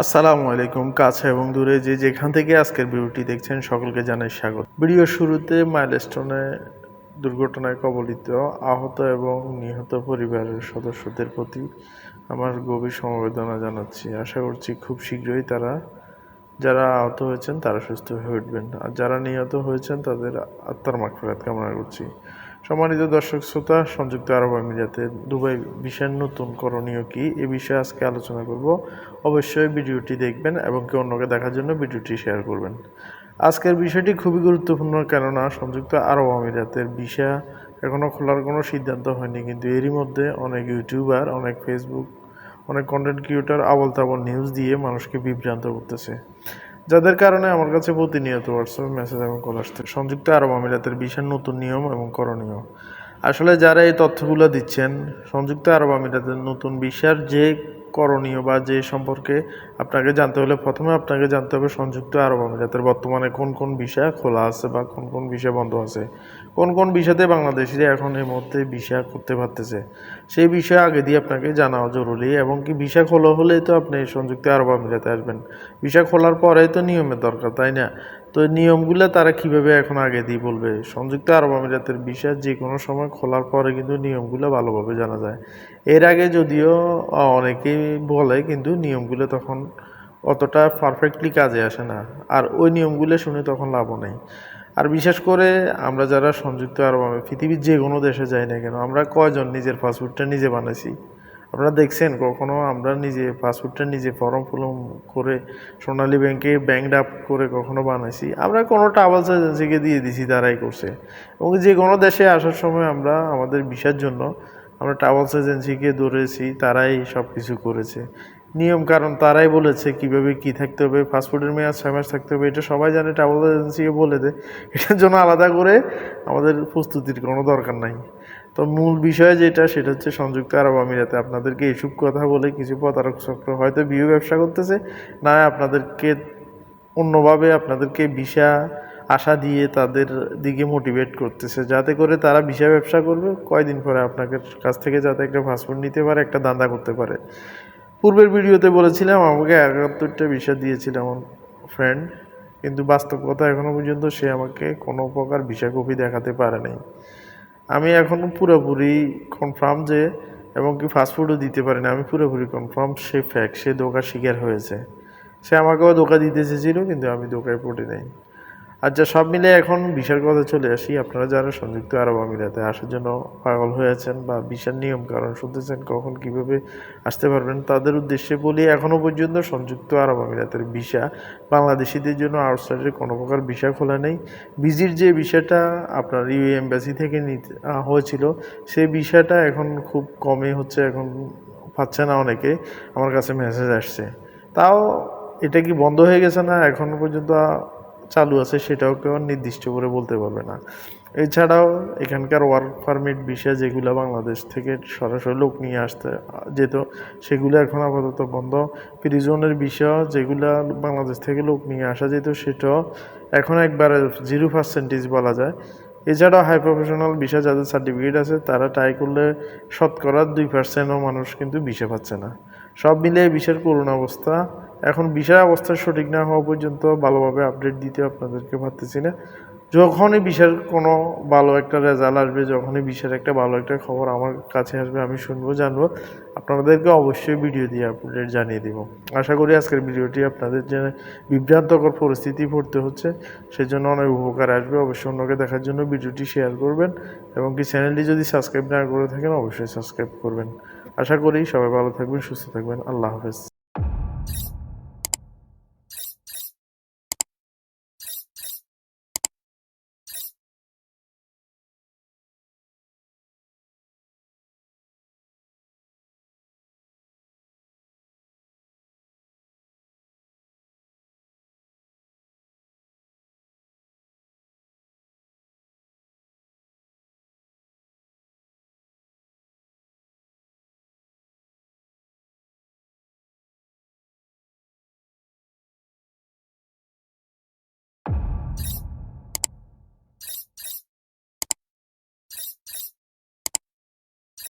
আসসালামু আলাইকুম, কাছে এবং দূরে যে যেখান থেকে আজকের ভিডিওটি দেখছেন সকলকে জানাই স্বাগত। ভিডিওর শুরুতে মাইলস্টোনে দুর্ঘটনায় কবলিত, আহত এবং নিহত পরিবারের সদস্যদের প্রতি আমার গভীর সমবেদনা জানাচ্ছি। আশা করছি খুব শীঘ্রই তারা, যারা আহত হয়েছেন তারা সুস্থ হয়ে উঠবেন। আর যারা নিহত হয়েছেন তাদের আত্মার মাগফিরাত কামনা করছি। সম্মানিত দর্শক শ্রোতা, সংযুক্ত আরব আমিরাতে দুবাই বিষয়ের নতুন করণীয় কি? এ বিষয়ে আজকে আলোচনা করব। অবশ্যই ভিডিওটি দেখবেন এবং কেউ অন্যকে দেখার জন্য ভিডিওটি শেয়ার করবেন। আজকের বিষয়টি খুবই গুরুত্বপূর্ণ, কেননা সংযুক্ত আরব আমিরাতের ভিসা এখনও খোলার কোনো সিদ্ধান্ত হয়নি। কিন্তু এরই মধ্যে অনেক ইউটিউবার, অনেক ফেসবুক, অনেক কন্টেন্ট ক্রিয়েটার আবল তাবল নিউজ দিয়ে মানুষকে বিভ্রান্ত করতেছে। যাদের কারণে আমার কাছে প্রতিনিয়ত হোয়াটসঅ্যাপ মেসেজ এবং কল আসছে। সংযুক্ত আরব আমিরাতের বিশাল নতুন নিয়ম এবং করণীয়। আসলে যারা এই তথ্যগুলো দিচ্ছেন, সংযুক্ত আরব আমিরাতের নতুন বিশ্বের যে করণীয় বা যে সম্পর্কে আপনাকে জানতে হলে প্রথমে আপনাকে জানতে হবে সংযুক্ত আরব আমিরাতের বর্তমানে কোন কোন বিষয় খোলা আছে বা কোন কোন বিষয় বন্ধ আছে। কোন কোন বিষয়তে বাংলাদেশিরা এখন এই মুহূর্তে ভিসা করতে পারতেছে। সেই বিষয়ে আগে দিয়ে আপনাকে জানাও জরুরি এবং কি ভিসা খোলা হলেই তো আপনি সংযুক্ত আরব আমিরাতে আসবেন। ভিসা খোলার পরেই তো নিয়মের দরকার, তাই না? তো নিয়মগুলো তারা কীভাবে এখন আগে দিয়ে বলবে? সংযুক্ত আরব আমিরাতের ভিসা যে কোনো সময় খোলার পরে কিন্তু নিয়মগুলো ভালোভাবে জানা যায়। এর আগে যদিও অনেকেই বলে কিন্তু নিয়মগুলো তখন অতটা পারফেক্টলি কাজে আসে না। আর ওই নিয়মগুলো শুনে তখন লাভও নেই। আর বিশেষ করে আমরা যারা সংযুক্ত আরব পৃথিবীর যে কোনো দেশে যাই না কেন, আমরা কয়জন নিজের পাসপোর্টটা নিজে বানাইছি? আপনারা দেখছেন, কখনো আমরা নিজে পাসপোর্টটা নিজে ফর্ম ফলম করে সোনালী ব্যাংকে ব্যাংক আপ করে কখনো বানাইছি। আমরা কোনো ট্রাভেলস এজেন্সিকে দিয়ে দিছি, তারাই করছে। এবং যে কোনো দেশে আসার সময় আমরা, আমাদের ভিসার জন্য আমরা ট্রাভেলস এজেন্সিকে ধরেছি, তারাই সব কিছু করেছে। নিয়ম, কারণ তারাই বলেছে কীভাবে কি থাকতে হবে, ফাস্টফুডের মেয়াদ ছয় মাস থাকতে হবে, এটা সবাই জানে ট্রাভেল এজেন্সিকে বলে দেয়। এটার জন্য আলাদা করে আমাদের প্রস্তুতির কোনো দরকার নাই। তো মূল বিষয় যেটা, সেটা হচ্ছে সংযুক্ত আরব আমিরাতে আপনাদেরকে এইসব কথা বলে কিছু প্রতারক চক্র হয়তো বিয়ে ব্যবসা করতেছে, না আপনাদেরকে অন্যভাবে আপনাদেরকে ভিসা, আশা দিয়ে তাদের দিকে মোটিভেট করতেছে, যাতে করে তারা ভিসা ব্যবসা করবে, কয়দিন পরে আপনাদের কাছ থেকে যাতে একটা পাসপোর্ট নিতে পারে, একটা দান্দা করতে পারে। পূর্বের ভিডিওতে বলেছিলাম, আমাকে একাত্তরটা ভিসা দিয়েছিল আমার ফ্রেন্ড কিন্তু বাস্তব কথা এখনও পর্যন্ত সে আমাকে কোনো প্রকার ভিসা কপি দেখাতে পারে নাই আমি এখনও পুরোপুরি কনফার্ম যে, এবং কি ফাস্টফুডও দিতে পারি না আমি পুরোপুরি কনফার্ম সে ফ্যাক সে ধোকা শিকার হয়েছে। সে আমাকেও ধোকা দিতে চেয়েছিল, কিন্তু আমি ধোকায় পড়ি নাই। আচ্ছা সব মিলে এখন বিশার কথা চলে আসি, আপনারা যারা সংযুক্ত আরব আমিরাতে আসার জন্য পাগল হয়েছেন বা বিশার নিয়ম কারণ শুনতেছেন কখন কীভাবে আসতে পারবেন, তাদের উদ্দেশ্যে বলি এখনও পর্যন্ত সংযুক্ত আরব আমিরাতের ভিসা বাংলাদেশিদের জন্য আউটসাইডের কোনো প্রকার ভিসা খোলা নেই। ভিজির যে বিষয়টা আপনার ইউ এম্বাসি থেকে নিতে হয়েছিল, সেই বিষয়টা এখন খুব কমই হচ্ছে, এখন পাচ্ছে না অনেকে, আমার কাছে মেসেজ আসছে। তাও এটা কি বন্ধ হয়ে গেছে না এখনও পর্যন্ত চালু আছে সেটাও কেউ নির্দিষ্ট করে বলতে পারবে না। এছাড়াও এখানকার ওয়ার্ক পারমিট বিষয় যেগুলো বাংলাদেশ থেকে সরাসরি লোক নিয়ে আসতে যেত, সেগুলো এখন আপাতত বন্ধ। প্রিজনের বিষয় যেগুলো বাংলাদেশ থেকে লোক নিয়ে আসা যেত সেটাও এখন একবারে জিরো পার্সেন্টেজ বলা যায়। এছাড়াও হাই প্রফেশনাল বিষয় যাদের সার্টিফিকেট আছে তারা ট্রাই করলে শতকরা দুই পার্সেন্টও মানুষ কিন্তু বিষয় পাচ্ছে না। সব মিলিয়ে বিষের করুণ অবস্থা এখন বিষয় অবস্থা সঠিক না হওয়া পর্যন্ত ভালোভাবে আপডেট দিতে আপনাদেরকে পারতেছি না। যখনই বিষয়ের কোনো ভালো একটা রেজাল্ট আসবে, যখনই বিষয়ের একটা ভালো একটা খবর আমার কাছে আসবে, আমি শুনব, জানব, আপনাদেরকে অবশ্যই ভিডিও দিয়ে আপডেট জানিয়ে দিব। আশা করি আজকের ভিডিওটি আপনাদের যে বিভ্রান্তকর পরিস্থিতি পড়তে হচ্ছে, সেজন্য অনেক উপকার আসবে। অবশ্যই অন্যকে দেখার জন্য ভিডিওটি শেয়ার করবেন এবং কি চ্যানেলটি যদি সাবস্ক্রাইব না করে থাকেন, অবশ্যই সাবস্ক্রাইব করবেন। আশা করি সবাই ভালো থাকবেন, সুস্থ থাকবেন। আল্লাহ হাফেজ।